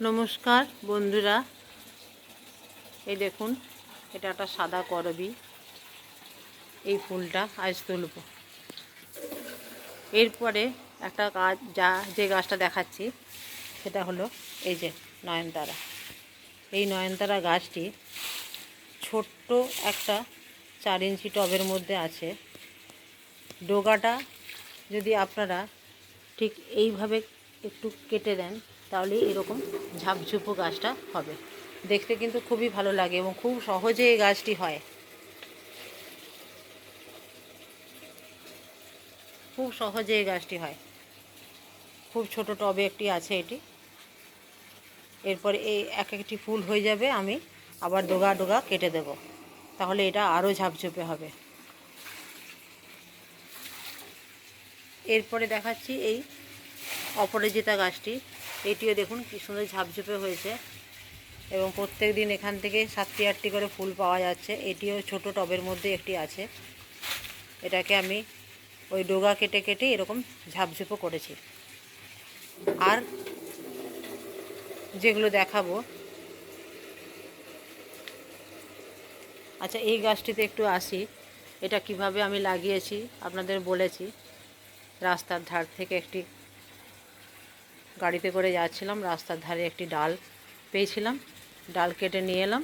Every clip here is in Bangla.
নমস্কার, বন্ধুরা। এই দেখুন, এটা একটা সাদা করবি। এই ফুলটা আজ তুলব। এরপরে একটা গাছ যা, যে গাছটা দেখাচ্ছি, সেটা হলো এই যে নয়নতারা। এই নয়নতারা গাছটি ছোট্ট একটা চার ইঞ্চি টবের মধ্যে আছে। ডোগাটা যদি আপনারা ঠিক এইভাবে একটু কেটে দেন তাহলে এরকম ঝাপঝুপো গাছটা হবে। দেখতে কিন্তু খুবই ভালো লাগে এবং খুব সহজে এই গাছটি হয়। খুব সহজে এই গাছটি হয়। খুব ছোট টবে একটি আছে এটি। এরপরে এই এক একটি ফুল হয়ে যাবে, আমি আবার ডোগা ডোগা কেটে দেব। তাহলে এটা আরও ঝাপঝুপে হবে। এরপরে দেখাচ্ছি এই অপরাজিতা গাছটি। এটিও দেখুন, কি সুন্দর ঝাপঝুপে হয়েছে। এবং প্রত্যেক দিন এখান থেকে সাতটি আটটি করে ফুল পাওয়া যাচ্ছে। এটিও ছোট টবের মধ্যে একটি আছে। এটাকে আমি ওই ডোগা কেটে কেটে এরকম ঝাপঝুপো করেছি। আর যেগুলো দেখাবো আচ্ছা এই গাছটিতে একটু আসি। এটা কীভাবে আমি লাগিয়েছি, আপনাদের বলেছি। রাস্তার ধার থেকে একটি গাড়িতে করে যাচ্ছিলাম, রাস্তার ধারে একটি ডাল পেয়েছিলাম। ডাল কেটে নিয়ে এলাম।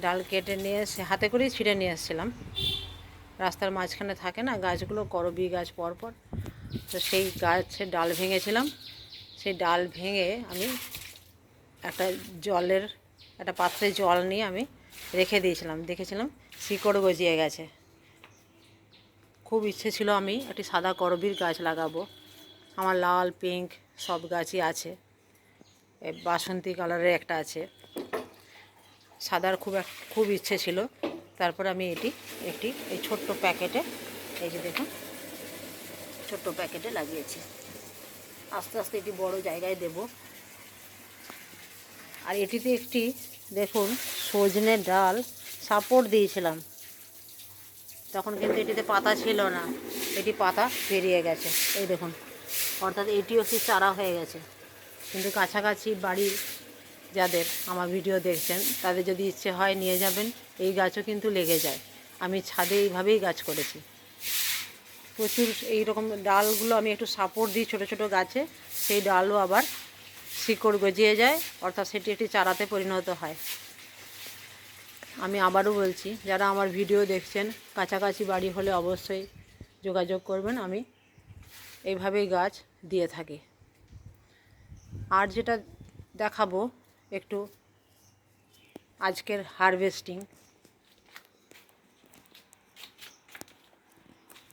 ডাল কেটে নিয়ে এসে হাতে করেই ছিঁড়ে নিয়ে এসেছিলাম। রাস্তার মাঝখানে থাকে না, গাছগুলো, করবি গাছ পরপর। তো সেই গাছের ডাল ভেঙেছিলাম। সেই ডাল ভেঙে আমি একটা জলের, একটা পাত্রে জল নিয়ে আমি রেখে দিয়েছিলাম। দেখেছিলাম শিকড় গজিয়ে গেছে। খুব ইচ্ছে ছিল আমি একটি সাদা করবির গাছ লাগাবো। আমার লাল, পিঙ্ক সব গাছই আছে। বাসন্তী কালারের একটা আছে। সাদার খুব এক, খুব ইচ্ছে ছিল। তারপর আমি এটি, একটি, এই ছোট্ট প্যাকেটে, এই যে দেখুন, ছোট্ট প্যাকেটে লাগিয়েছি। আস্তে আস্তে এটি বড় জায়গায় দেব। আর এটিতে একটি, দেখুন সজনে ডাল, সাপোর্ট দিয়েছিলাম। তখন কিন্তু এটিতে পাতা ছিল না। এটি পাতা বেরিয়ে গেছে। এই দেখুন। অর্থাৎ এটিও একটি চারা হয়ে গেছে। কিন্তু কাছাকাছি বাড়ির যাদের আমার ভিডিও দেখছেন, তাদের যদি ইচ্ছে হয় নিয়ে যাবেন, এই গাছও কিন্তু লেগে যায়। আমি ছাদে এইভাবেই গাছ করেছি। প্রচুর এই রকম ডালগুলো আমি একটু সাপোর্ট দিই ছোটো ছোটো গাছে, সেই ডালও আবার শিকড় গজিয়ে যায়, অর্থাৎ সেটি একটি চারাতে পরিণত হয়। আমি আবারও বলছি, যারা আমার ভিডিও দেখছেন, কাছাকাছি বাড়ি হলে অবশ্যই যোগাযোগ করবেন। আমি এইভাবেই গাছ দিয়ে থাকে। আর যেটা দেখাবো একটু আজকের হারভেস্টিং।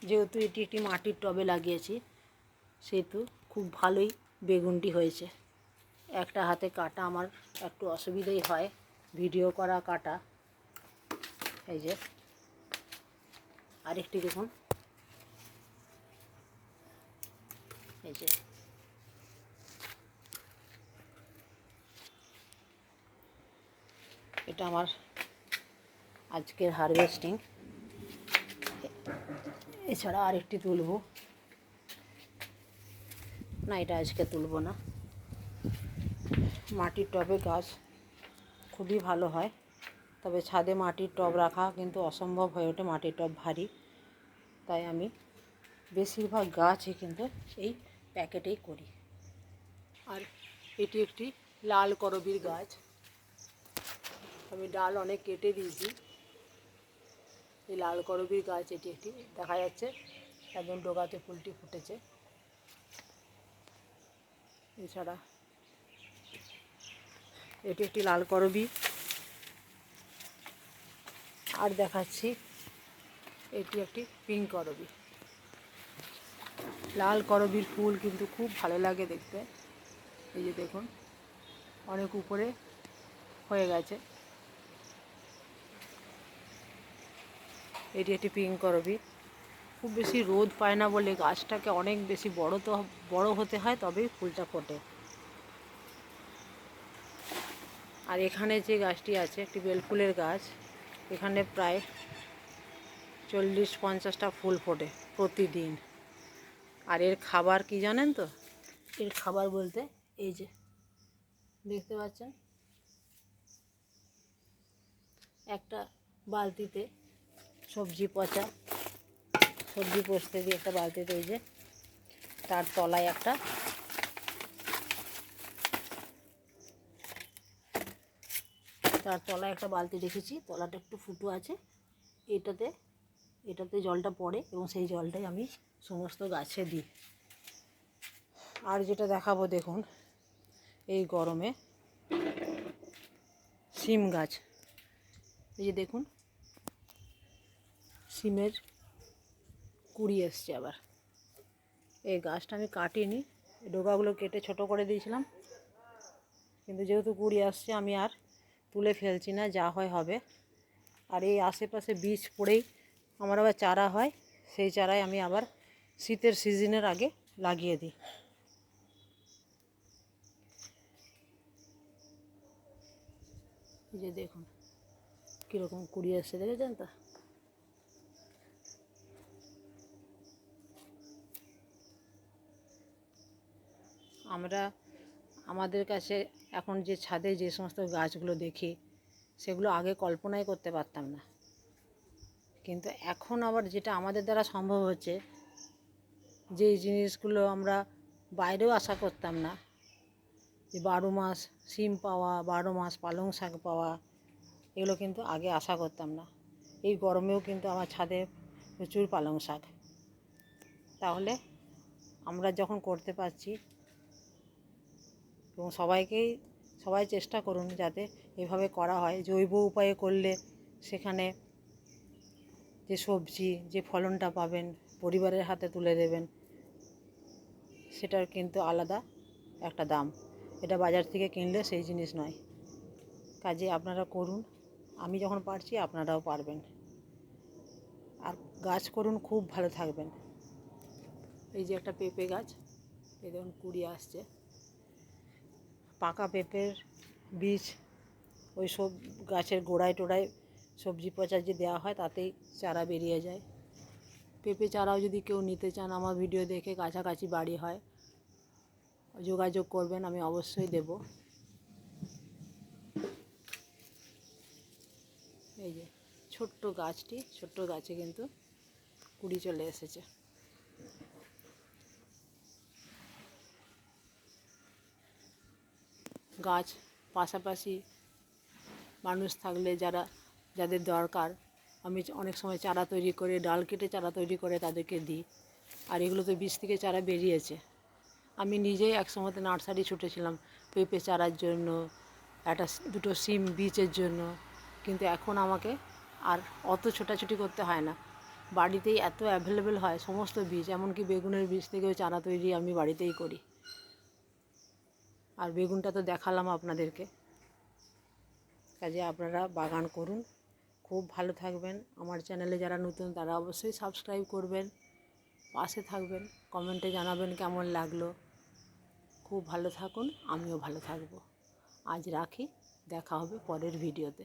যেহেতু এটি একটি মাটির টবে লাগিয়েছি, সেহেতু খুব ভালোই বেগুনটি হয়েছে। একটা হাতে কাটা আমার একটু অসুবিধাই হয়, ভিডিও করা কাটা। এই যে। আরেকটি দেখুন। এই এটা আমার আজকের হারভেস্টিং এছাড়া আরেকটি তুলব। না, এটা আজকে তুলব না। মাটির টবে গাছ খুবই ভালো হয়। তবে ছাদে মাটির টব রাখা কিন্তু অসম্ভব হয়ে ওঠে, মাটির টব ভারী। তাই আমি বেশিরভাগ গাছই কিন্তু এই প্যাকেটেই করি। আর এটি একটি লাল করবির গাছ। আমি ডাল অনেক কেটে দিয়েছি। এই লাল করবির গাছ এটি একটি, দেখা যাচ্ছে একদম ডোগাতে ফুলটি ফুটেছে। এছাড়া এটি একটি লাল করবি আর দেখাচ্ছি এটি একটি পিঙ্ক করবি লাল করবির ফুল কিন্তু খুব ভালো লাগে দেখতে। এই যে দেখুন, অনেক উপরে হয়ে গেছে। এটি একটি পিঙ্ক করবি খুব বেশি রোদ পায় না বলে গাছটাকে অনেক বেশি বড় তো, বড় হতে হয় তবেই ফুলটা ফোটে। আর এখানে যে গাছটি আছে, একটি বেলফুলের গাছ, এখানে প্রায় চল্লিশ পঞ্চাশটা ফুল ফোটে প্রতিদিন। আর এর খাবার কি জানেন তো? এর খাবার বলতে এই যে, দেখতে পাচ্ছেন? একটা বালতিতে সবজি পচা, সবজি পচতে দিয়ে একটা বালতিতে এই যে, তার তলায় একটা তার তলায় একটা বালতি রেখেছি, তলাটা একটু ফুটো আছে, এটাতে এটাতে জলটা পড়ে এবং সেই জলটাই আমি সমস্ত গাছে দিই। আর যেটা দেখাবো দেখুন, এই গরমে সিম গাছ। এই যে দেখুন সিমের কুড়ি এসছে আবার। এই গাছটা আমি কাটিনি ডোকাগুলো কেটে ছোট করে দিয়েছিলাম। কিন্তু যেহেতু কুড়ি আসছে, আমি আর তুলে ফেলছি না, যা হয় হবে। আর এই আশেপাশে বীজ পড়েই আমার আবার চারা হয়, সেই চারাই আমি আবার শীতের সিজনের আগে লাগিয়ে দিই। যে দেখুন, কীরকম কুড়ি আসছে, দেখেছেন তো? আমরা, আমাদের কাছে এখন যে ছাদে যে সমস্ত গাছগুলো দেখি, সেগুলো আগে কল্পনাই করতে পারতাম না। কিন্তু এখন আবার যেটা আমাদের দ্বারা সম্ভব হচ্ছে, যেই জিনিসগুলো আমরা বাইরেও আশা করতাম না, যে বারো মাস সিম পাওয়া, বারো মাস পালং শাক পাওয়া, এগুলো কিন্তু আগে আশা করতাম না। এই গরমেও কিন্তু আমার ছাদে প্রচুর পালং শাক। তাহলে আমরা যখন করতে পারছি, এবং সবাইকেই, সবাই চেষ্টা করুন যাতে এভাবে করা হয়, জৈব উপায়ে করলে সেখানে যে সবজি, যে ফলনটা পাবেন, পরিবারের হাতে তুলে দেবেন, সেটার কিন্তু আলাদা একটা দাম। এটা বাজার থেকে কিনলে সেই জিনিস নয়। কাজে আপনারা করুন, আমি যখন পারছি আপনারাও পারবেন। আর গাছ করুন, খুব ভালো থাকবেন। এই যে একটা পেঁপে গাছ, এই দেখুন কুড়ি আসছে। পাকা পেঁপের বীজ, ওই সব গাছের গোড়ায় টোড়ায় সবজি পচা যে দেওয়া হয় তাতেই চারা বেরিয়ে যায়। পেঁপে চারাও যদি কেউ নিতে চান, আমার ভিডিও দেখে কাছাকাছি বাড়ি হয়, যোগাযোগ করবেন, আমি অবশ্যই দেব। এই যে, ছোট্ট গাছটি, ছোট্ট গাছে কিন্তু কুড়ি চলে এসেছে। গাছ পাশাপাশি মানুষ থাকলে যারা যাদের দরকার, আমি অনেক সময় চারা তৈরি করে, ডাল কেটে চারা তৈরি করে তাদেরকে দিই। আর এগুলো তো বীজ থেকে চারা বেরিয়েছে। আমি নিজেই এক সময়তে নার্সারি ছুটেছিলাম পেঁপে চারার জন্য, একটা দুটো সিম বীজের জন্য। কিন্তু এখন আমাকে আর অত ছোটাছুটি করতে হয় না। বাড়িতেই এত অ্যাভেলেবেল হয় সমস্ত বীজ, এমনকি বেগুনের বীজ থেকেও চারা তৈরি আমি বাড়িতেই করি। আর বেগুনটা তো দেখালাম আপনাদেরকে। কাজে আপনারা বাগান করুন। খুব ভালো থাকবেন। আমার চ্যানেলে যারা নতুন, তারা অবশ্যই সাবস্ক্রাইব করবেন। পাশে থাকবেন কমেন্টে জানাবেন কেমন লাগল। খুব ভালো থাকুন, আমিও ভালো থাকব। আজ রাখি, দেখা হবে পরের ভিডিওতে